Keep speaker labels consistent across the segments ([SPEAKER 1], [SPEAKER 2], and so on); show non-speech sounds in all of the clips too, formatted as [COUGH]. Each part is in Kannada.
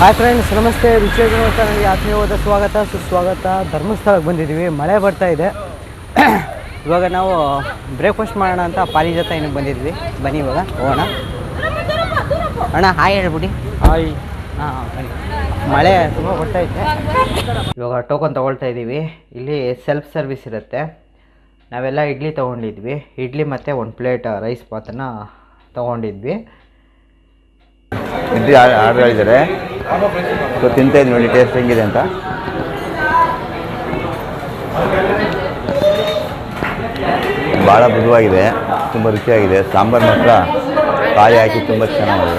[SPEAKER 1] ಹಾಯ್ ಫ್ರೆಂಡ್ಸ್ ನಮಸ್ತೆ. ರುಚಿ ನನಗೆ ಆತ್ಮೀಯವಾದ ಸ್ವಾಗತ. ಸುಸ್ವಾಗತ. ಧರ್ಮಸ್ಥಳಕ್ಕೆ ಬಂದಿದ್ದೀವಿ. ಮಳೆ ಬರ್ತಾ ಇದೆ. [COUGHS] ಇವಾಗ ನಾವು ಬ್ರೇಕ್ಫಾಸ್ಟ್ ಮಾಡೋಣ ಅಂತ ಪಾರಿಜಾತ ಏನಕ್ಕೆ ಬಂದಿದ್ವಿ ಬನ್ನಿ ಇವಾಗ. ಹೋಗೋಣ. ಅಣ್ಣ ಹಾಯ್ ಹೇಳ್ಬಿಡಿ. ಹಾಯ್ ಹಾಂ ಬನ್ನಿ. ಮಳೆ ತುಂಬ ಬರ್ತಾ ಇದೆ. ಇವಾಗ ಟೋಕನ್ ತೊಗೊಳ್ತಾ ಇದ್ದೀವಿ. ಇಲ್ಲಿ ಸೆಲ್ಫ್ ಸರ್ವಿಸ್ ಇರುತ್ತೆ. ನಾವೆಲ್ಲ ಇಡ್ಲಿ ತೊಗೊಂಡಿದ್ವಿ. ಇಡ್ಲಿ ಮತ್ತು ಒಂದು ಪ್ಲೇಟ್ ರೈಸ್ ಪಾತನ್ನು ತೊಗೊಂಡಿದ್ವಿ.
[SPEAKER 2] ಇಡ್ಲಿ ಆರ್ಡರ್ ಹೇಳಿದ್ದಾರೆ? ಸೊ ತಿಂತಾ ಇದ್ದೀನಿ ನೋಡಿ ಟೇಸ್ಟ್ ಹೆಂಗಿದೆ ಅಂತ. ಭಾಳ ಮೃದುವಾಗಿದೆ, ತುಂಬ ರುಚಿಯಾಗಿದೆ. ಸಾಂಬಾರು ಮಾತ್ರ ಕಾಯಿ ಹಾಕಿ ತುಂಬ ಚೆನ್ನಾಗಿದೆ.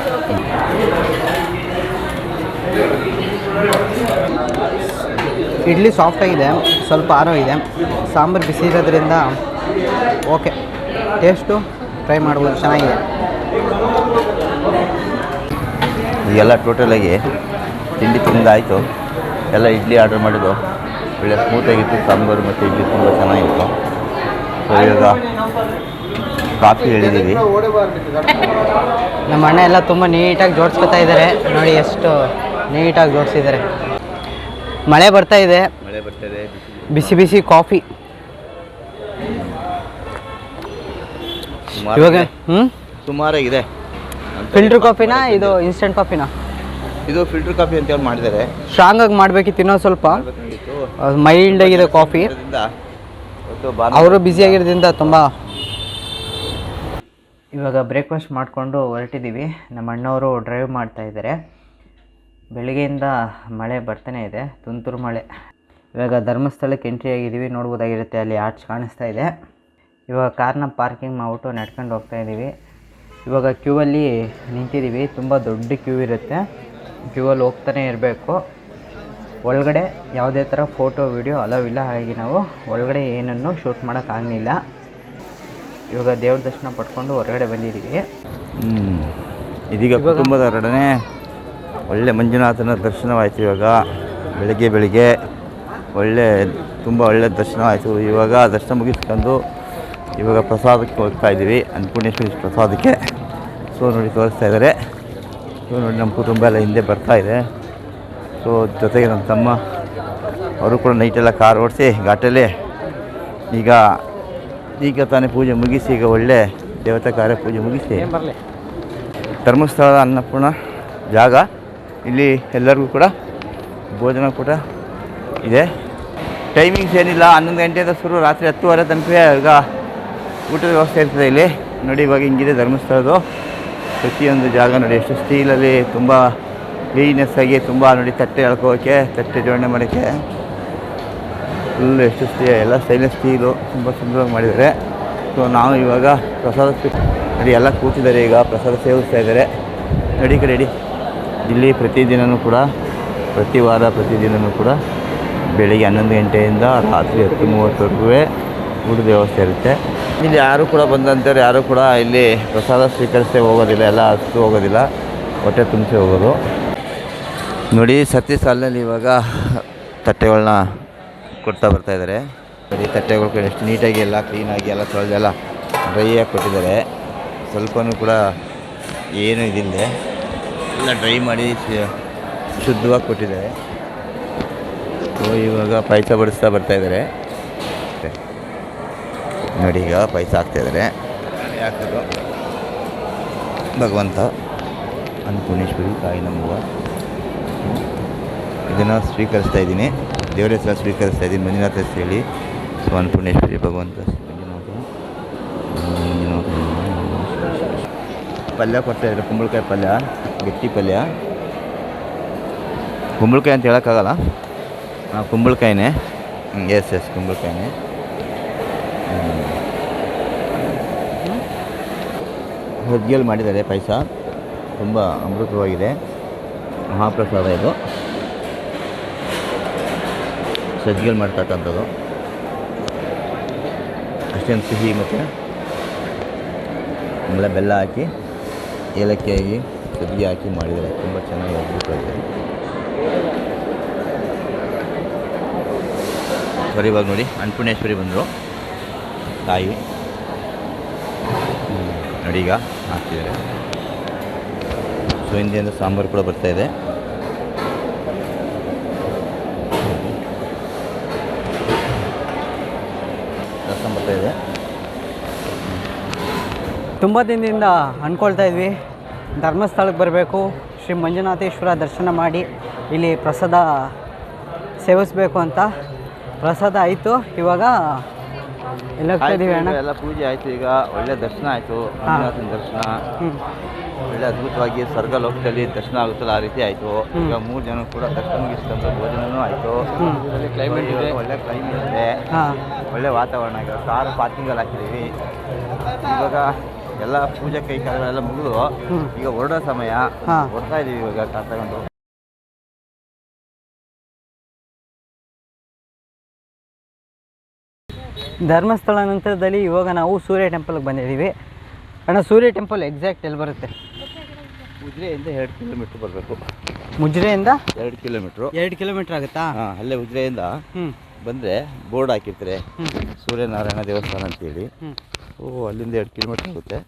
[SPEAKER 1] ಇಡ್ಲಿ ಸಾಫ್ಟಾಗಿದೆ ಸ್ವಲ್ಪ ಆರೋ ಇದೆ. ಸಾಂಬಾರು ಬಿಸಿ ಇರೋದ್ರಿಂದ ಓಕೆ ಟೇಸ್ಟು ಟ್ರೈ ಮಾಡ್ಬೋದು, ಚೆನ್ನಾಗಿದೆ.
[SPEAKER 2] ಈಗೆಲ್ಲ ಟೋಟಲಾಗಿ ತಿಂಡಿ ತಿಂದಾಯಿತು. ಎಲ್ಲ ಇಡ್ಲಿ ಆರ್ಡರ್ ಮಾಡಿದ್ದು. ಒಳ್ಳೆ ಸ್ಮೂತಾಗಿತ್ತು ಸಾಂಬಾರು ಮತ್ತು ಇಡ್ಲಿ ತುಂಬ ಚೆನ್ನಾಗಿತ್ತು. ಸೊ ಇವಾಗ ಕಾಫಿ ಹೇಳಿದ್ದೀವಿ
[SPEAKER 1] ನಮ್ಮ ಅಣ್ಣ ಎಲ್ಲ ತುಂಬ ನೀಟಾಗಿ ಜೋಡಿಸ್ಕೊತಾ ಇದ್ದಾರೆ. ನೋಡಿ ಎಷ್ಟು ನೀಟಾಗಿ ಜೋಡಿಸಿದ್ದಾರೆ. ಮಳೆ ಬರ್ತಾ ಇದೆ.
[SPEAKER 2] ಮಳೆ ಬರ್ತಾ ಇದೆ
[SPEAKER 1] ಬಿಸಿ ಬಿಸಿ. ಕಾಫಿ. ಇವಾಗ ಹ್ಞೂ
[SPEAKER 2] ಸುಮಾರಾಗಿದೆ.
[SPEAKER 1] ಫಿಲ್ಟರ್ ಕಾಫಿನಾ ಇದು ಇನ್ಸ್ಟೆಂಟ್ ಕಾಫಿನಾ
[SPEAKER 2] ಇದು ಫಿಲ್ಟರ್ ಕಾಫಿ ಅಂತ ಹೇಳಿ ಮಾಡಿದ್ದಾರೆ.
[SPEAKER 1] ಸ್ಟ್ರಾಂಗಾಗಿ ಮಾಡ್ಬೇಕಿತ್ತು ಇನ್ನೊಂದು ಸ್ವಲ್ಪ. ಮೈಲ್ಡ್ ಆಗಿದೆ ಕಾಫಿ ಅವರು ಬ್ಯುಸಿ ಆಗಿರೋದ್ರಿಂದ ತುಂಬ. ಇವಾಗ ಬ್ರೇಕ್ಫಾಸ್ಟ್ ಮಾಡಿಕೊಂಡು ಹೊರಟಿದ್ದೀವಿ ನಮ್ಮ ಅಣ್ಣವರು ಡ್ರೈವ್ ಮಾಡ್ತಾ ಇದ್ದಾರೆ. ಬೆಳಗ್ಗೆಯಿಂದ ಮಳೆ ಬರ್ತಾನೆ ಇದೆ. ತುಂತುರು ಮಳೆ. ಇವಾಗ ಧರ್ಮಸ್ಥಳಕ್ಕೆ ಎಂಟ್ರಿ ಆಗಿದ್ದೀವಿ ನೋಡ್ಬೋದಾಗಿರುತ್ತೆ ಅಲ್ಲಿ ಆರ್ಚ್ ಕಾಣಿಸ್ತಾ ಇದೆ. ಇವಾಗ ಕಾರ್ನ ಪಾರ್ಕಿಂಗ್ ಮಾಡ್ಬಿಟ್ಟು ನಡ್ಕೊಂಡು ಹೋಗ್ತಾ ಇದ್ದೀವಿ ಇವಾಗ ಕ್ಯೂ ಅಲ್ಲಿ ನಿಂತಿದ್ದೀವಿ. ತುಂಬ ದೊಡ್ಡ ಕ್ಯೂ ಇರುತ್ತೆ. ಕ್ಯೂ ಅಲ್ಲಿ ಹೋಗ್ತಾನೆ ಇರಬೇಕು. ಒಳಗಡೆ ಯಾವುದೇ ಥರ ಫೋಟೋ ವಿಡಿಯೋ ಅಲೋ ಇಲ್ಲ. ಹಾಗಾಗಿ ನಾವು ಒಳಗಡೆ ಏನನ್ನು ಶೂಟ್ ಮಾಡೋಕ್ಕಾಗಲಿಲ್ಲ ಇವಾಗ ದೇವ್ರ ದರ್ಶನ ಪಡ್ಕೊಂಡು ಹೊರಗಡೆ ಬಂದಿದ್ದೀವಿ.
[SPEAKER 2] ಇದೀಗ ಕುಟುಂಬದವರೊಡನೆ ಒಳ್ಳೆ ಮಂಜುನಾಥನ ದರ್ಶನವಾಯಿತು ಇವಾಗ. ಬೆಳಿಗ್ಗೆ ಬೆಳಿಗ್ಗೆ ಒಳ್ಳೆ ತುಂಬ ಒಳ್ಳೆ ದರ್ಶನವಾಯಿತು. ಇವಾಗ ದರ್ಶನ ಮುಗಿಸ್ಕೊಂಡು ಇವಾಗ ಪ್ರಸಾದಕ್ಕೆ ಹೋಗ್ತಾ ಇದ್ದೀವಿ ಅನ್ನಪೂರ್ಣೇಶ್ವರಿ ಪ್ರಸಾದಕ್ಕೆ. ಸೊ ನೋಡಿ ತೋರಿಸ್ತಾ ಇದ್ದಾರೆ ಸೊ ನೋಡಿ ನಮ್ಮ ಕುಟುಂಬ ಎಲ್ಲ ಹಿಂದೆ ಬರ್ತಾ ಇದೆ. ಸೊ ಜೊತೆಗೆ ನಮ್ಮ ತಮ್ಮ ಅವರು ಕೂಡ ನೈಟೆಲ್ಲ ಕಾರ್ ಓಡಿಸಿ ಘಾಟಲ್ಲಿ ಈಗ ಈಗ ತಾನೇ ಪೂಜೆ ಮುಗಿಸಿ ಈಗ ಒಳ್ಳೆ ದೇವತಾ ಕಾರ್ಯ ಪೂಜೆ ಮುಗಿಸಿ. ಧರ್ಮಸ್ಥಳದ ಅನ್ನಪೂರ್ಣ ಜಾಗ. ಇಲ್ಲಿ ಎಲ್ಲರಿಗೂ ಕೂಡ ಭೋಜನ ಕೂಡ ಇದೆ. ಟೈಮಿಂಗ್ಸ್ ಏನಿಲ್ಲ. ಹನ್ನೊಂದು ಗಂಟೆಯಿಂದ ಶುರು. ರಾತ್ರಿ ಹತ್ತುವರೆ ತನಕ ಈಗ ಊಟದ ವ್ಯವಸ್ಥೆ ಇರ್ತದೆ ಇಲ್ಲಿ. ನೋಡಿ, ಇವಾಗ ಹಿಂಗಿದೆ ಧರ್ಮಸ್ಥಳದ್ದು. ಪ್ರತಿಯೊಂದು ಜಾಗ ನೋಡಿ, ಎಷ್ಟು ಸ್ಟೀಲಲ್ಲಿ ತುಂಬ ಆಗಿ ತುಂಬ ನೋಡಿ ತಟ್ಟೆ ಎಳ್ಕೋಕ್ಕೆ ತಟ್ಟೆ ಜೋಡಣೆ ಮಾಡೋಕ್ಕೆ. ಫುಲ್ ಎಷ್ಟು ಸ್ಟೀ, ಎಲ್ಲ ಸ್ಟೈನ್ಲೆಸ್ ಸ್ಟೀಲು ತುಂಬ ಸುಂದರವಾಗಿ ಮಾಡಿದ್ದಾರೆ. ಸೊ ನಾವು ಇವಾಗ ಪ್ರಸಾದ ನೋಡಿ, ಎಲ್ಲ ಕೂತಿದ್ದಾರೆ ಈಗ, ಪ್ರಸಾದ ಸೇವಿಸ್ತಾ ಇದ್ದಾರೆ. ನಡಿ ಕಡೆ ಇಲ್ಲಿ ಪ್ರತಿದಿನವೂ ಕೂಡ, ಪ್ರತಿ ವಾರ ಪ್ರತಿದಿನವೂ ಕೂಡ ಬೆಳಿಗ್ಗೆ ಹನ್ನೊಂದು ಗಂಟೆಯಿಂದ ರಾತ್ರಿ ಹತ್ತು ಮೂವತ್ತವರೆಗೂ ಊಟದ ವ್ಯವಸ್ಥೆ ಇರುತ್ತೆ. ಇಲ್ಲಿ ಯಾರು ಕೂಡ ಬಂದಂಥವ್ರು ಯಾರು ಕೂಡ ಇಲ್ಲಿ ಪ್ರಸಾದ ಸ್ವೀಕರಿಸದೆ ಹೋಗೋದಿಲ್ಲ, ಎಲ್ಲ ಹತ್ತು ಹೋಗೋದಿಲ್ಲ. ಹೊಟ್ಟೆ ತುಂಬಿಸಿ ಹೋಗೋದು. ನೋಡಿ ಸತಿ ಸಾಲಿನಲ್ಲಿ ಇವಾಗ ತಟ್ಟೆಗಳನ್ನ ಕೊಡ್ತಾ ಬರ್ತಾ ಇದ್ದಾರೆ. ನೋಡಿ, ತಟ್ಟೆಗಳು ಎಷ್ಟು ನೀಟಾಗಿ ಎಲ್ಲ ಕ್ಲೀನಾಗಿ ಎಲ್ಲ ತೊಳೆದೆಲ್ಲ ಡ್ರೈಯಾಗಿ ಕೊಟ್ಟಿದ್ದಾರೆ. ಸ್ವಲ್ಪನೂ ಕೂಡ ಏನೂ ಇದಿಲ್ಲದೆ ಎಲ್ಲ ಡ್ರೈ ಮಾಡಿ ಶುದ್ಧವಾಗಿ ಕೊಟ್ಟಿದ್ದಾರೆ. ಸೊ ಇವಾಗ ಪಾಯಸ ಬಡಿಸ್ತಾ ಬರ್ತಾ ಇದ್ದಾರೆ. ನೋಡಿ ಈಗ ಪೈಸ ಹಾಕ್ತಾಯಿದ್ದಾರೆ ಹಾಕೋದು ಭಗವಂತ, ಅನ್ನಪೂರ್ಣೇಶ್ವರಿ, ತಾಯಿ ನಮ್ಮವ್ವ. ಇದನ್ನು ಸ್ವೀಕರಿಸ್ತಾ ಇದ್ದೀನಿ. ದೇವರ ಹೆಸರು ಸ್ವೀಕರಿಸ್ತಾ ಇದ್ದೀನಿ. ಮಂಜುನಾಥ ಹೆಸರು ಹೇಳಿ. ಸೊ, ಅನ್ನಪೂರ್ಣೇಶ್ವರಿ ಭಗವಂತ. ಪಲ್ಯ ಕೊಡ್ತಾ ಇದ್ದಾರೆ. ಕುಂಬಳಕಾಯಿ ಪಲ್ಯ, ಗಟ್ಟಿ ಪಲ್ಯ. ಕುಂಬಳಕಾಯಿ ಅಂತ ಹೇಳೋಕ್ಕಾಗಲ್ಲ. ಕುಂಬಳಕಾಯಿನೇ. S S ಕುಂಬಳಕಾಯಿನೇ. ಹೊಜ್ಗೆಯಲ್ಲಿ ಮಾಡಿದ್ದಾರೆ ಪಾಯಸ. ತುಂಬ ಅಮೃತವಾಗಿದೆ. ಮಹಾಪ್ರಸಾದ ಇದು. ಸಜ್ಜಿಗೆಲ್ ಮಾಡ್ತಕ್ಕಂಥದ್ದು. ಅಷ್ಟೊಂದು ಸಿಹಿ ಮತ್ತು ಆಮೇಲೆ ಬೆಲ್ಲ ಹಾಕಿ ಏಲಕ್ಕಿಯಾಗಿ ಸಜ್ಜಿಗೆ ಹಾಕಿ ಮಾಡಿದ್ದಾರೆ. ತುಂಬ ಚೆನ್ನಾಗಿ ಅದ್ಭುತವಾಗಿದೆ. ಸರಿ, ಇವಾಗ ನೋಡಿ ಅನ್ನಪೂರ್ಣೇಶ್ವರಿ ಬಂದರು. ಕಾಯಿ ಅಡಿಗ ಹಾಕ್ತಿದ್ದಾರೆ. ಸೊ ಹಿಂದಿಯಿಂದ ಸಾಂಬಾರು ಕೂಡ ಬರ್ತಾ ರಸಂ ಇದೆ.
[SPEAKER 1] ತುಂಬ ದಿನದಿಂದ ಅಂದ್ಕೊಳ್ತಾ ಇದ್ವಿ. ಧರ್ಮಸ್ಥಳಕ್ಕೆ ಬರಬೇಕು. ಶ್ರೀ ಮಂಜುನಾಥೇಶ್ವರ ದರ್ಶನ ಮಾಡಿ ಇಲ್ಲಿ ಪ್ರಸಾದ ಸೇವಿಸಬೇಕು ಅಂತ. ಪ್ರಸಾದ ಆಯಿತು. ಇವಾಗ ಎಲ್ಲ ಹೋಗ್ತಾ ಇದೀವಿ ಅಣ್ಣ.
[SPEAKER 2] ಎಲ್ಲ ಪೂಜೆ ಆಯ್ತು ಈಗ ಒಳ್ಳೆ ದರ್ಶನ ಆಯ್ತು ಮಂಜುನಾಥನ ದರ್ಶನ. ಒಳ್ಳೆ ಅದ್ಭುತವಾಗಿ ಸ್ವರ್ಗ ಲೋಕದಲ್ಲಿ ದರ್ಶನ ಆಗುತ್ತಲ್ಲ ಆ ರೀತಿ ಆಯ್ತು. ಈಗ ಮೂರು ಜನ ಕೂಡ ದರ್ಶನ ಮುಗಿಸ್ಕೊಂಡು ಭೋಜನನೂ ಆಯ್ತು. ಕ್ಲೈಮೇಟ್ ಇದೆ. ಒಳ್ಳೆ ಕ್ಲೈಮೇಟ್ ಇದೆ.
[SPEAKER 1] ಹಾಂ.
[SPEAKER 2] ಒಳ್ಳೆ ವಾತಾವರಣ ಈಗ ಕಾರು ಪಾರ್ಕಿಂಗಲ್ಲಿ ಹಾಕಿದೀವಿ ಇವಾಗ ಎಲ್ಲ ಪೂಜೆ ಕೈ ಕಾಲಗಳೆಲ್ಲ ಮುಗಿದು ಈಗ ಹೊರಡೋ ಸಮಯ.
[SPEAKER 1] ಹಾ.
[SPEAKER 2] ಹೊರಡ್ತಾ ಇದ್ದೀವಿ ಇವಾಗ ಕಾರ್ ತಗೊಂಡು
[SPEAKER 1] ಧರ್ಮಸ್ಥಳ ನಂತರದಲ್ಲಿ ಇವಾಗ ನಾವು ಸೂರ್ಯ ಟೆಂಪಲ್ಗೆ ಬಂದಿದ್ದೀವಿ. ಅಣ್ಣ ಸೂರ್ಯ ಟೆಂಪಲ್ ಎಕ್ಸಾಕ್ಟ್ ಎಲ್ಲಿ ಬರುತ್ತೆ?
[SPEAKER 2] ಉಜ್ರೆಯಿಂದ ಎರಡು ಕಿಲೋಮೀಟ್ರ್ ಬರಬೇಕು.
[SPEAKER 1] ಮುಜ್ರೆಯಿಂದ
[SPEAKER 2] ಎರಡು ಕಿಲೋಮೀಟ್ರು.
[SPEAKER 1] ಎರಡು ಕಿಲೋಮೀಟ್ರ್ ಆಗುತ್ತಾ?
[SPEAKER 2] ಹಾಂ ಅಲ್ಲೇ ಉಜ್ರೆಯಿಂದ
[SPEAKER 1] ಹ್ಞೂ
[SPEAKER 2] ಬಂದರೆ ಬೋರ್ಡ್ ಹಾಕಿರ್ತಾರೆ. ಸೂರ್ಯನಾರಾಯಣ ದೇವಸ್ಥಾನ ಅಂತೇಳಿ.
[SPEAKER 1] ಹ್ಞೂ
[SPEAKER 2] ಓ ಅಲ್ಲಿಂದ ಎರಡು ಕಿಲೋಮೀಟ್ರ್ ಆಗುತ್ತೆ.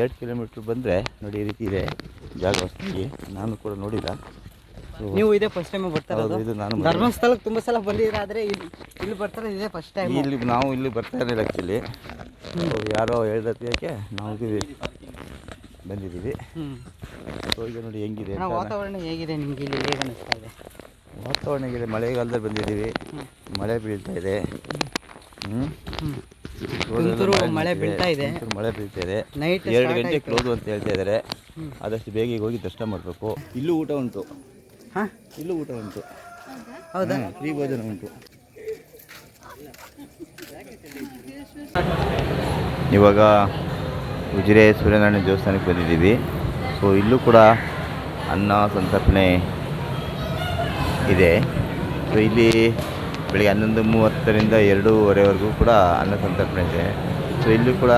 [SPEAKER 2] ಎರಡು ಕಿಲೋಮೀಟ್ರ್ ಬಂದರೆ ನೋಡಿ ಈ ರೀತಿ ಇದೆ ಜಾಗ ನಾನು ಕೂಡ ನೋಡಿಲ್ಲ.
[SPEAKER 1] ನೀವು ಇದೇ ಫಸ್ಟ್ ಟೈಮ್ ಬರ್ತಾ ಇರೋದು.
[SPEAKER 2] ಇದು ನಾನು
[SPEAKER 1] ಧರ್ಮಸ್ಥಳಕ್ಕೆ ತುಂಬ ಸಲ ಬಂದಿರಾದ್ರೆ ಆದರೆ ಇಲ್ಲಿ ಇಲ್ಲಿ ಬರ್ತಾರೆ ಇದೇ ಫಸ್ಟ್ ಟೈಮ್
[SPEAKER 2] ಇಲ್ಲಿ ನಾವು ಇಲ್ಲಿ ಬರ್ತಾ ಇರಲಿಲ್ಲ ಆ್ಯಕ್ಚುಲಿ ಯಾರೋ ಹೇಳ್ದಕ್ಕೆ ನಾವು ಬಂದಿದ್ದೀವಿ. ಸೊ ಈಗ ನೋಡಿ ಹೆಂಗಿದೆ
[SPEAKER 1] ವಾತಾವರಣ ಹೇಗಿದೆ ನಿಮಗೆ ಇಲ್ಲಿ ಹೇಗೆ ಅನಿಸ್ತಾ ಇದೆ?
[SPEAKER 2] ವಾತಾವರಣ ಹೇಗಿದೆ? ಮಳೆಗಾಲದಲ್ಲಿ ಬಂದಿದ್ದೀವಿ. ಮಳೆ ಬೀಳ್ತಾ ಇದೆ. ಹ್ಞೂ
[SPEAKER 1] ಮಳೆ ಬೀಳ್ತಾ ಇದೆ.
[SPEAKER 2] ಮಳೆ ಬೀಳ್ತಾ ಇದೆ.
[SPEAKER 1] ನೈಟ್
[SPEAKER 2] ಎರಡು ಗಂಟೆ ಕ್ಲೋಸ್ ಅಂತ ಹೇಳ್ತಾ ಇದ್ದಾರೆ. ಆದಷ್ಟು ಬೇಗ ಹೋಗಿ ದರ್ಶನ ಮಾಡಬೇಕು. ಇಲ್ಲೂ ಊಟ ಉಂಟು.
[SPEAKER 1] ಹಾಂ?
[SPEAKER 2] ಇಲ್ಲೂ ಊಟ ಉಂಟು.
[SPEAKER 1] ಹೌದಾ?
[SPEAKER 2] ಫ್ರೀ ಭೋಜನ ಉಂಟು. ಇವಾಗ ಉಜಿರೆ ಸೂರ್ಯನಾರಾಯಣ ದೇವಸ್ಥಾನಕ್ಕೆ ಬಂದಿದ್ದೀವಿ. ಸೊ ಇಲ್ಲೂ ಕೂಡ ಅನ್ನ ಸಂತರ್ಪಣೆ ಇದೆ. ಸೊ ಇಲ್ಲಿ ಬೆಳಿಗ್ಗೆ ಹನ್ನೊಂದು ಮೂವತ್ತರಿಂದ ಎರಡೂವರೆವರೆಗೂ ಕೂಡ ಅನ್ನ ಸಂತರ್ಪಣೆ ಇದೆ. ಸೊ ಇಲ್ಲೂ ಕೂಡ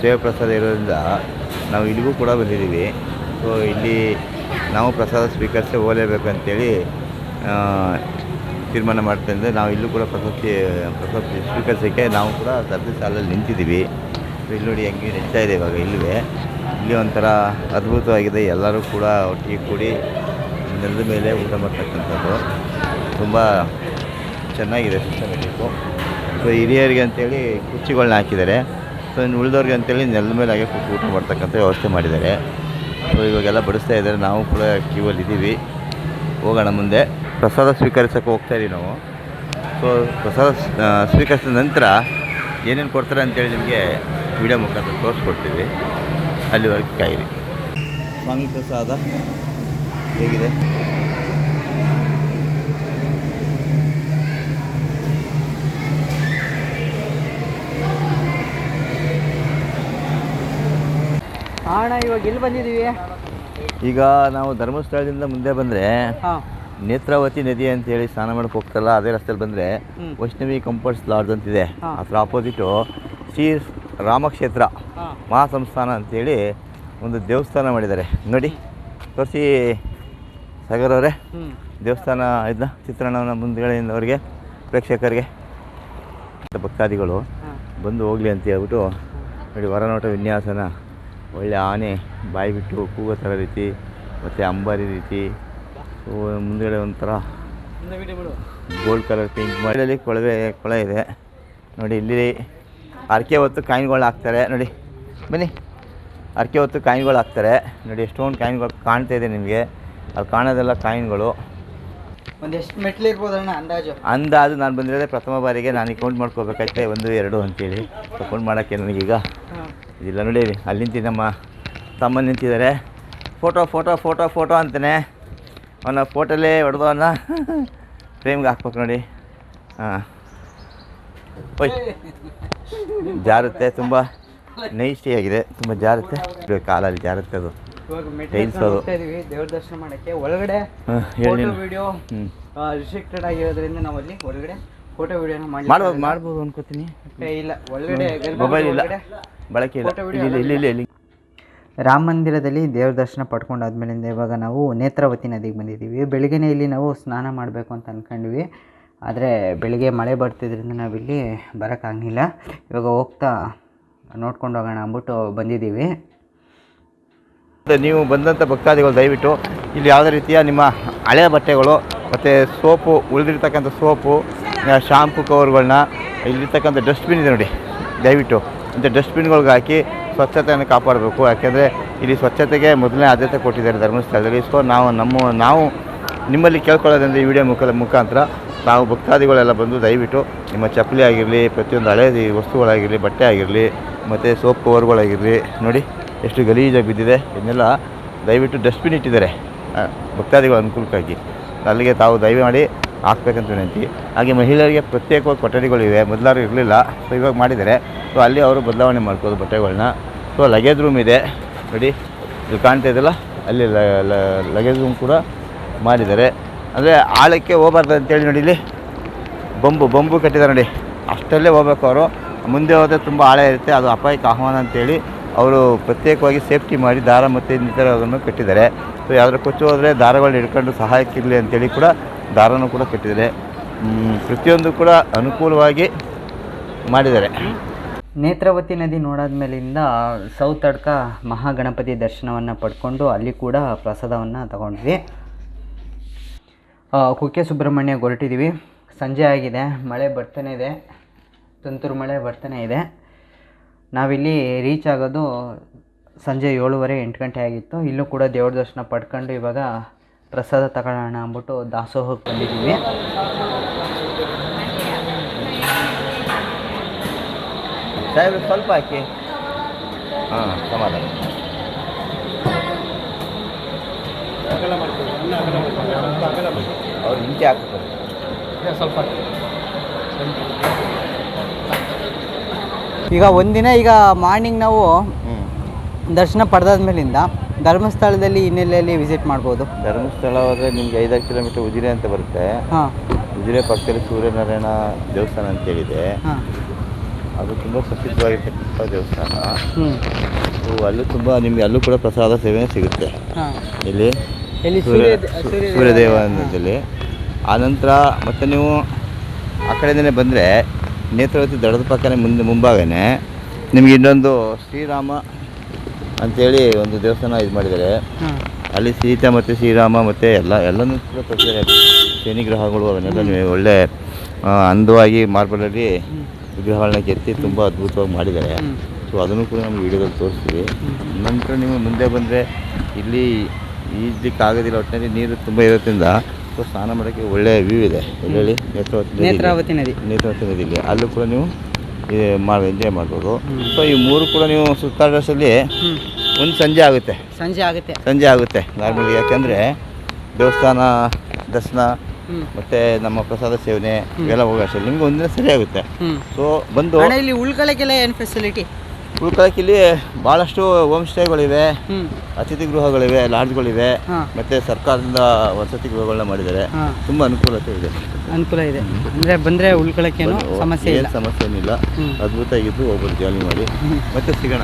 [SPEAKER 2] ಸೇವೆ ಪ್ರಸಾದ ಇರೋದ್ರಿಂದ ನಾವು ಇಲ್ಲಿಗೂ ಕೂಡ ಬಂದಿದ್ದೀವಿ. ಸೊ ಇಲ್ಲಿ ನಾವು ಪ್ರಸಾದ ಸ್ವೀಕರಿಸಿ ಹೋಗಲೇಬೇಕು ಅಂತೇಳಿ ತೀರ್ಮಾನ ಮಾಡ್ತಾ ನಾವು ಇಲ್ಲೂ ಕೂಡ ಪ್ರಶಸ್ತಿ ಪ್ರಸಾದ ಸ್ವೀಕರಿಸೋಕ್ಕೆ ನಾವು ಕೂಡ ಸರ್ದಿ ಸಾಲಲ್ಲಿ ನಿಂತಿದ್ದೀವಿ. ಇಲ್ಲಿ ನೋಡಿ ಹೆಂಗೆ ನಡೀತಾ ಇದೆ ಇವಾಗ ಇಲ್ಲವೇ. ಇಲ್ಲಿ ಒಂಥರ ಅದ್ಭುತವಾಗಿದೆ. ಎಲ್ಲರೂ ಕೂಡ ಒಟ್ಟಿಗೆ ಕೂಡಿ ನೆಲದ ಮೇಲೆ ಊಟ ಮಾಡ್ತಕ್ಕಂಥದ್ದು. ತುಂಬ ಚೆನ್ನಾಗಿದೆ ಸಿಸ್ಟಮೆಟಿಕ್ಕು ಸೊ ಹಿರಿಯರಿಗೆ ಅಂತೇಳಿ ಕುರ್ಚಿಗಳನ್ನ ಹಾಕಿದ್ದಾರೆ. ಸೊ ಇನ್ನು ಉಳಿದವ್ರಿಗೆ ಅಂತೇಳಿ ನೆಲದ ಮೇಲೆ ಹಾಗೆ ಕೂತು ಊಟ ಮಾಡ್ತಕ್ಕಂಥ ವ್ಯವಸ್ಥೆ ಮಾಡಿದ್ದಾರೆ. ಸೊ ಇವಾಗೆಲ್ಲ ಬಡಿಸ್ತಾ ಇದ್ದಾರೆ. ನಾವು ಕೂಡ ಕ್ಯೂವಲ್ಲಿ ಇದ್ದೀವಿ. ಹೋಗೋಣ ಮುಂದೆ. ಪ್ರಸಾದ ಸ್ವೀಕರಿಸೋಕೆ ಹೋಗ್ತಾ ಇದೀವಿ ನಾವು. ಸೊ ಪ್ರಸಾದ ಸ್ವೀಕರಿಸಿದ ನಂತರ ಏನೇನು ಕೊಡ್ತಾರೆ ಅಂತೇಳಿ ನಿಮಗೆ ವಿಡಿಯೋ ಮುಖಾಂತರ ತೋರಿಸ್ಕೊಡ್ತೀವಿ. ಅಲ್ಲಿವರೆಗೆ ಕಾಯಿರಿ. ಸ್ವಾಮಿ ಪ್ರಸಾದ ಹೇಗಿದೆ?
[SPEAKER 1] ಅಣ್ಣ ಇವಾಗ ಎಲ್ಲಿ ಬಂದಿದ್ದೀವಿ?
[SPEAKER 2] ಈಗ ನಾವು ಧರ್ಮಸ್ಥಳದಿಂದ ಮುಂದೆ ಬಂದರೆ ನೇತ್ರಾವತಿ ನದಿ ಅಂತೇಳಿ ಸ್ನಾನ ಮಾಡಕ್ಕೆ ಹೋಗ್ತಾರಲ್ಲ ಅದೇ ರಸ್ತೆಯಲ್ಲಿ ಬಂದರೆ. ವೈಷ್ಣವಿ ಕಂಫರ್ಟ್ಸ್ ಲಾಡ್ಜ್ ಅಂತಿದೆ ಅದರ ಆಪೋಸಿಟು ಶ್ರೀ ರಾಮಕ್ಷೇತ್ರ ಮಹಾಸಂಸ್ಥಾನ ಅಂತೇಳಿ ಒಂದು ದೇವಸ್ಥಾನ ಮಾಡಿದ್ದಾರೆ. ನೋಡಿ ತೋರಿಸಿ ಸಾಗರ್ ಅವರೇ. ದೇವಸ್ಥಾನ ಇದನ್ನ ಚಿತ್ರಣವನ್ನು ಮುಂದುಗಡೆಯಿಂದ ಅವರಿಗೆ ಪ್ರೇಕ್ಷಕರಿಗೆ ಭಕ್ತಾದಿಗಳು ಬಂದು ಹೋಗಲಿ ಅಂತ ಹೇಳ್ಬಿಟ್ಟು ನೋಡಿ ವರನೋಟ ವಿನ್ಯಾಸನ ಒಳ್ಳೆ ಆನೆ ಬಾಯಿ ಬಿಟ್ಟು ಕೂಗೋ ಥರ ರೀತಿ ಮತ್ತು ಅಂಬಾರಿ ರೀತಿ. ಸೊ ಮುಂದುಗಡೆ ಒಂಥರ ಗೋಲ್ಡ್ ಕಲರ್ ಪೇಂಟ್ ಮಳೆಯಲ್ಲಿ ಕೊಳವೆ ಕೊಳ ಇದೆ. ನೋಡಿ ಇಲ್ಲಿ ಅರ್ಕೆ ಹೊತ್ತು ಕಾಯಿನ್ಗಳು ಹಾಕ್ತಾರೆ. ನೋಡಿ ಬನ್ನಿ. ಅರ್ಕೆ ಹೊತ್ತು ಕಾಯಿನ್ಗಳು ಹಾಕ್ತಾರೆ. ನೋಡಿ ಎಷ್ಟೊಂದು ಕಾಯಿನ್ಗಳು ಕಾಣ್ತಾ ಇದೆ ನಿಮಗೆ. ಅಲ್ಲಿ ಕಾಣೋದೆಲ್ಲ ಕಾಯಿನ್ಗಳು.
[SPEAKER 1] ಒಂದೆಷ್ಟು ಮೆಟ್ಲು ಇರ್ಬೋದು ಅಣ್ಣ ಅಂದಾಜು?
[SPEAKER 2] ಅಂದಾಜು ನಾನು ಬಂದಿರೋದೇ ಪ್ರಥಮ ಬಾರಿಗೆ. ನಾನು ಕೌಂಟ್ ಮಾಡ್ಕೋಬೇಕಾಯ್ತೆ ಒಂದು ಎರಡು ಅಂತೇಳಿ. ಕೌಂಟ್ ಮಾಡೋಕ್ಕೆ ನನಗೀಗ ಇದಿಲ್ಲ ನೋಡಿ ಅಲ್ಲಿ ನಿಂತಿದ್ದಮ್ಮ ನಮ್ಮ ತಮ್ಮ ನಿಂತಿದ್ದಾರೆ. ಫೋಟೋ ಫೋಟೋ ಫೋಟೋ ಫೋಟೋ ಅಂತಾನೆ. ಅವನ ಫೋಟೋಲೇ ಹೊಡೆದು ಅವನ್ನ [LAUGHS] ಫ್ರೇಮ್ಗೆ ಹಾಕ್ಬೇಕು ನೋಡಿ. ಹಾಂ. ಓಯ್ ಜಾರುತ್ತೆ ತುಂಬ ನೈಸ್ಟಿಯಾಗಿದೆ ತುಂಬ ಜಾರುತ್ತೆ. ಕಾಲಲ್ಲಿ ಜಾರುತ್ತೆ ಅದು.
[SPEAKER 1] ದೇವ್ರ ದರ್ಶನ ಮಾಡಕ್ಕೆ. ಒಳಗಡೆ ಫೋಟೋ ವಿಡಿಯೋ
[SPEAKER 2] ಹ್ಞೂ
[SPEAKER 1] ರಿಸ್ಟ್ರಿಕ್ಟೆಡ್ ಆಗಿರೋದ್ರಿಂದ ನಾವು ಅಲ್ಲಿ ಒಳಗಡೆ ಫೋಟೋ ವಿಡಿಯೋನ ಮಾಡಿ
[SPEAKER 2] ಮಾಡ್ಬೋದು ಮಾಡ್ಬೋದು ಅನ್ಕೋತೀನಿ.
[SPEAKER 1] ಇಲ್ಲ ಒಳಗಡೆ
[SPEAKER 2] ಮೊಬೈಲ್ ಇಲ್ಲ. ಬಳಕೆ ಇಲ್ಲ. ಇಲ್ಲಿ ಇಲ್ಲಿ ಇಲ್ಲಿ. ಇಲ್ಲಿ
[SPEAKER 1] ರಾಮ ಮಂದಿರದಲ್ಲಿ ದೇವ್ರ ದರ್ಶನ ಪಡ್ಕೊಂಡಾದ್ಮೇಲಿಂದ ಇವಾಗ ನಾವು ನೇತ್ರಾವತಿ ನದಿಗೆ ಬಂದಿದ್ದೀವಿ. ಬೆಳಿಗ್ಗೆನೇ ಇಲ್ಲಿ ನಾವು ಸ್ನಾನ ಮಾಡಬೇಕು ಅಂತ ಅಂದ್ಕೊಂಡ್ವಿ ಆದರೆ ಬೆಳಿಗ್ಗೆ ಮಳೆ ಬರ್ತಿದ್ರಿಂದ ನಾವಿಲ್ಲಿ ಬರೋಕ್ಕಾಗಲಿಲ್ಲ. ಇವಾಗ ಹೋಗ್ತಾ ನೋಡ್ಕೊಂಡು ಹೋಗೋಣ ಅಂದ್ಬಿಟ್ಟು ಬಂದಿದ್ದೀವಿ.
[SPEAKER 2] ಮತ್ತೆ ನೀವು ಬಂದಂಥ ಭಕ್ತಾದಿಗಳು ದಯವಿಟ್ಟು ಇಲ್ಲಿ ಯಾವುದೇ ರೀತಿಯ ನಿಮ್ಮ ಹಳೆಯ ಬಟ್ಟೆಗಳು ಮತ್ತು ಸೋಪು ಉಳಿದಿರ್ತಕ್ಕಂಥ ಸೋಪು ಶಾಂಪು ಕವರ್ಗಳನ್ನ ಇಲ್ಲಿರ್ತಕ್ಕಂಥ ಡಸ್ಟ್ಬಿನ್ ಇದೆ ನೋಡಿ ದಯವಿಟ್ಟು. ಇಂಥ ಡಸ್ಟ್ಬಿನ್ಗಳಿಗೆ ಹಾಕಿ ಸ್ವಚ್ಛತೆಯನ್ನು ಕಾಪಾಡಬೇಕು. ಯಾಕೆಂದರೆ ಇಲ್ಲಿ ಸ್ವಚ್ಛತೆಗೆ ಮೊದಲನೇ ಆದ್ಯತೆ ಕೊಟ್ಟಿದ್ದಾರೆ ಧರ್ಮಸ್ಥಳದಲ್ಲಿ. ಸೊ ನಾವು ನಮ್ಮ, ನಾವು ನಿಮ್ಮಲ್ಲಿ ಕೇಳ್ಕೊಳ್ಳೋದಂದ್ರೆ ಈ ವಿಡಿಯೋ ಮುಖ ಮುಖಾಂತರ ನಾವು ಭಕ್ತಾದಿಗಳೆಲ್ಲ ಬಂದು ದಯವಿಟ್ಟು ನಿಮ್ಮ ಚಪ್ಪಲಿ ಆಗಿರಲಿ, ಪ್ರತಿಯೊಂದು ಹಳೆಯ ವಸ್ತುಗಳಾಗಿರಲಿ, ಬಟ್ಟೆ ಆಗಿರಲಿ, ಮತ್ತು ಸೋಪ್ ಕವರ್ಗಳಾಗಿರಲಿ, ನೋಡಿ ಎಷ್ಟು ಗಲೀಜಾಗಿ ಬಿದ್ದಿದೆ. ಇದನ್ನೆಲ್ಲ ದಯವಿಟ್ಟು ಡಸ್ಟ್ಬಿನ್ ಇಟ್ಟಿದ್ದಾರೆ ಭಕ್ತಾದಿಗಳ ಅನುಕೂಲಕ್ಕಾಗಿ. ಅಲ್ಲಿಗೆ ತಾವು ದಯವಿ ಮಾಡಿ ಹಾಕ್ಬೇಕಂತ ವಿನಂತಿ. ಹಾಗೆ ಮಹಿಳೆಯರಿಗೆ ಪ್ರತ್ಯೇಕವಾಗಿ ಕೊಠಡಿಗಳಿವೆ ಮೊದಲಾರು ಇರಲಿಲ್ಲ. ಸೊ ಇವಾಗ ಮಾಡಿದ್ದಾರೆ. ಸೊ ಅಲ್ಲಿ ಅವರು ಬದಲಾವಣೆ ಮಾಡ್ಕೋದು ಬಟ್ಟೆಗಳನ್ನ ಸೊ ಲಗೇಜ್ ರೂಮ್ ಇದೆ. ನೋಡಿ ಇಲ್ಲಿ ಕಾಣ್ತಾ ಇದೆಯಲ್ಲ? ಅಲ್ಲಿ ಲಗೇಜ್ ರೂಮ್ ಕೂಡ ಮಾಡಿದ್ದಾರೆ. ಅಂದರೆ ಆಳಕ್ಕೆ ಹೋಗ್ಬಾರ್ದು ಅಂತೇಳಿ ನೋಡಿ ಇಲ್ಲಿ. ಬೊಂಬು ಬೊಂಬು ಕಟ್ಟಿದ್ದಾರೆ ನೋಡಿ. ಅಷ್ಟಲ್ಲೇ ಹೋಗ್ಬೇಕು ಅವರು. ಮುಂದೆ ಹೋದರೆ ತುಂಬ ಆಳ ಇರುತ್ತೆ. ಅದು ಅಪಾಯಕ್ಕೆ ಆಹ್ವಾನ ಅಂತೇಳಿ ಅವರು ಪ್ರತ್ಯೇಕವಾಗಿ ಸೇಫ್ಟಿ ಮಾಡಿ ದಾರ ಮತ್ತು ಇನ್ನಿತರ ಅದನ್ನು ಕಟ್ಟಿದ್ದಾರೆ. ಸೊ ಯಾವ್ದಾರು ಕೊಚ್ಚು ಹೋದರೆ ದಾರಗಳನ್ನ ಹಿಡ್ಕೊಂಡು ಸಹಾಯಕ್ಕಿರಲಿ ಅಂತೇಳಿ ಕೂಡ ದಾರನೂ ಕೂಡ ಕಟ್ಟಿದ್ದಾರೆ. ಪ್ರತಿಯೊಂದು ಕೂಡ ಅನುಕೂಲವಾಗಿ ಮಾಡಿದ್ದಾರೆ.
[SPEAKER 1] ನೇತ್ರಾವತಿ ನದಿ ನೋಡಾದ ಮೇಲಿಂದ ಸೌತ್ ಅಡ್ಕ ಮಹಾಗಣಪತಿ ದರ್ಶನವನ್ನು ಪಡ್ಕೊಂಡು ಅಲ್ಲಿ ಕೂಡ ಪ್ರಸಾದವನ್ನು ತಗೊಂಡ್ವಿ. ಕುಕ್ಕೆ ಸುಬ್ರಹ್ಮಣ್ಯ ಹೊರಟಿದ್ದೀವಿ ಸಂಜೆ ಆಗಿದೆ, ಮಳೆ ಬರ್ತಾನೆ ಇದೆ, ತುಂತುರು ಮಳೆ ಬರ್ತಾನೆ ಇದೆ. ನಾವಿಲ್ಲಿ ರೀಚ್ ಆಗೋದು ಸಂಜೆ ಏಳುವರೆ ಎಂಟು ಗಂಟೆ ಆಗಿತ್ತು. ಇಲ್ಲೂ ಕೂಡ ದೇವ್ರ ದರ್ಶನ ಪಡ್ಕೊಂಡು ಇವಾಗ ಪ್ರಸಾದ ತಗೊಳ್ಳೋಣ ಅಂದ್ಬಿಟ್ಟು ದಾಸೋಹಕ್ಕೆ ಬಂದಿದ್ದೀವಿ.
[SPEAKER 2] ಸಾಹೇಬ್ರೆ ಸ್ವಲ್ಪ ಹಾಕಿ. ಹಾಂ ಸಮಾಧಾನ. ಅವ್ರು ಹಿಂಚೆ ಹಾಕ್ತಾರೆ
[SPEAKER 1] ಈಗ ಒಂದಿನ ಈಗ ಮಾರ್ನಿಂಗ್ ನಾವು ದರ್ಶನ ಪಡೆದಾದ್ಮೇಲಿಂದ ಧರ್ಮಸ್ಥಳದಲ್ಲಿ ಹಿನ್ನೆಲೆಯಲ್ಲಿ ವಿಸಿಟ್ ಮಾಡ್ಬೋದು.
[SPEAKER 2] ಧರ್ಮಸ್ಥಳ ಹೋದರೆ ನಿಮಗೆ ಐದಾರು ಕಿಲೋಮೀಟರ್ ಉಜಿರೆ ಅಂತ ಬರುತ್ತೆ.
[SPEAKER 1] ಹಾಂ.
[SPEAKER 2] ಉಜಿರೆ ಪಕ್ಕದಲ್ಲಿ ಸೂರ್ಯನಾರಾಯಣ ದೇವಸ್ಥಾನ ಅಂತೇಳಿದೆ
[SPEAKER 1] ಹಾಂ.
[SPEAKER 2] ಅದು ತುಂಬ ಪ್ರಸಿದ್ಧವಾಗಿರ್ತಕ್ಕಂಥ ದೇವಸ್ಥಾನ.
[SPEAKER 1] ಹ್ಞೂ
[SPEAKER 2] ಸೊ ಅಲ್ಲೂ ತುಂಬ ನಿಮಗೆ ಅಲ್ಲೂ ಕೂಡ ಪ್ರಸಾದ ಸೇವೆ ಸಿಗುತ್ತೆ.
[SPEAKER 1] ಹಾಂ.
[SPEAKER 2] ಇಲ್ಲಿ
[SPEAKER 1] ಎಲ್ಲಿ?
[SPEAKER 2] ಸೂರ್ಯ ಅನ್ನೋದಲ್ಲಿ ಆನಂತರ ಮತ್ತೆ ನೀವು ಆ ಕಡೆಯಿಂದಲೇ ಬಂದರೆ ನೇತ್ರಾವತಿ ದಡದ ಪಕ್ಕನೇ ಮುಂದೆ ಮುಂಭಾಗನೇ ನಿಮಗೆ ಇನ್ನೊಂದು ಶ್ರೀರಾಮ ಅಂತೇಳಿ ಒಂದು ದೇವಸ್ಥಾನ ಇದು ಮಾಡಿದ್ದಾರೆ ಅಲ್ಲಿ ಸೀತಾ ಮತ್ತು ಶ್ರೀರಾಮ ಮತ್ತು ಎಲ್ಲ ಎಲ್ಲನೂ ಕೂಡ ತೋರಿಸಿದ್ದಾರೆ ಶನಿಗ್ರಹಗಳು ಅವನ್ನೆಲ್ಲ ನೀವು ಒಳ್ಳೆ ಅಂದವಾಗಿ ಮಾರ್ಬಲಲ್ಲಿ ವಿಗ್ರಹಗಳನ್ನ ಕೆತ್ತಿ ತುಂಬ ಅದ್ಭುತವಾಗಿ ಮಾಡಿದ್ದಾರೆ. ಸೊ ಅದನ್ನು ಕೂಡ ನಮ್ಗೆ ವಿಡಿಯೋದಲ್ಲಿ ತೋರಿಸ್ತೀವಿ. ನಂತರ ನೀವು ಮುಂದೆ ಬಂದರೆ ಇಲ್ಲಿ ಈಜಲಿಕ್ಕೆ ಆಗೋದಿಲ್ಲ ಒಟ್ಟಿನಲ್ಲಿ ನೀರು ತುಂಬ ಇರೋದ್ರಿಂದ ಸೊ ಸ್ನಾನ ಮಾಡೋಕ್ಕೆ ಒಳ್ಳೆಯ ವ್ಯೂ ಇದೆ. ಹೇಳಿ ನೇತ್ರಾವತಿ.
[SPEAKER 1] ನೇತ್ರಾವತಿ ನದಿ.
[SPEAKER 2] ನೇತ್ರಾವತಿ ಅಲ್ಲೂ ಕೂಡ ನೀವು ಮಾಡಿ ಎಂಜಾಯ್ ಮಾಡ್ಬೋದು. ಸೊ ಈ ಮೂರು ಕೂಡ ನೀವು
[SPEAKER 1] ಸುತ್ತಾಡಲ್ಲಿ
[SPEAKER 2] ಒಂದು ಸಂಜೆ ಆಗುತ್ತೆ.
[SPEAKER 1] ಸಂಜೆ ಆಗುತ್ತೆ.
[SPEAKER 2] ಸಂಜೆ ಆಗುತ್ತೆ ನಾರ್ಮಲಿ ಯಾಕೆಂದರೆ ದೇವಸ್ಥಾನ ದರ್ಶನ ಮತ್ತೆ ನಮ್ಮ ಪ್ರಸಾದ ಸೇವನೆ ಇವೆಲ್ಲ ಹೋಗೋ ಅಷ್ಟೇ ನಿಮ್ಗೆ ಒಂದಿನ ಸರಿ ಆಗುತ್ತೆ. ಸೊ ಬಂದು
[SPEAKER 1] ಇಲ್ಲಿ ಉಳ್ಕೊಳ್ಳೋಕ್ಕೆಲ್ಲ ಏನು ಫೆಸಿಲಿಟಿ
[SPEAKER 2] ಉಳ್ಕೊಳ್ಳೋಕೆ ಇಲ್ಲಿ ಭಾಳಷ್ಟು ಹೋಮ್. ಸ್ಟೇಗಳಿವೆ ಅತಿಥಿ ಗೃಹಗಳಿವೆ ಲಾಡ್ಜ್ಗಳಿವೆ ಮತ್ತೆ ಸರ್ಕಾರದಿಂದ ವಸತಿ ಗೃಹಗಳನ್ನ ಮಾಡಿದ್ದಾರೆ. ತುಂಬಾ ಅನುಕೂಲತೆ ಇದೆ.
[SPEAKER 1] ಅನುಕೂಲ ಇದೆ. ಅಂದರೆ ಬಂದರೆ ಉಳ್ಕೊಳ್ಳೋಕ್ಕೇನು ಸಮಸ್ಯೆ
[SPEAKER 2] ಏನು ಸಮಸ್ಯೆ ಏನಿಲ್ಲ ಅದ್ಭುತ ಆಗಿದ್ದು ಹೋಗ್ಬೋದು ಜಾಲಿ ಮಾಡಿ. ಮತ್ತೆ ಸಿಗೋಣ.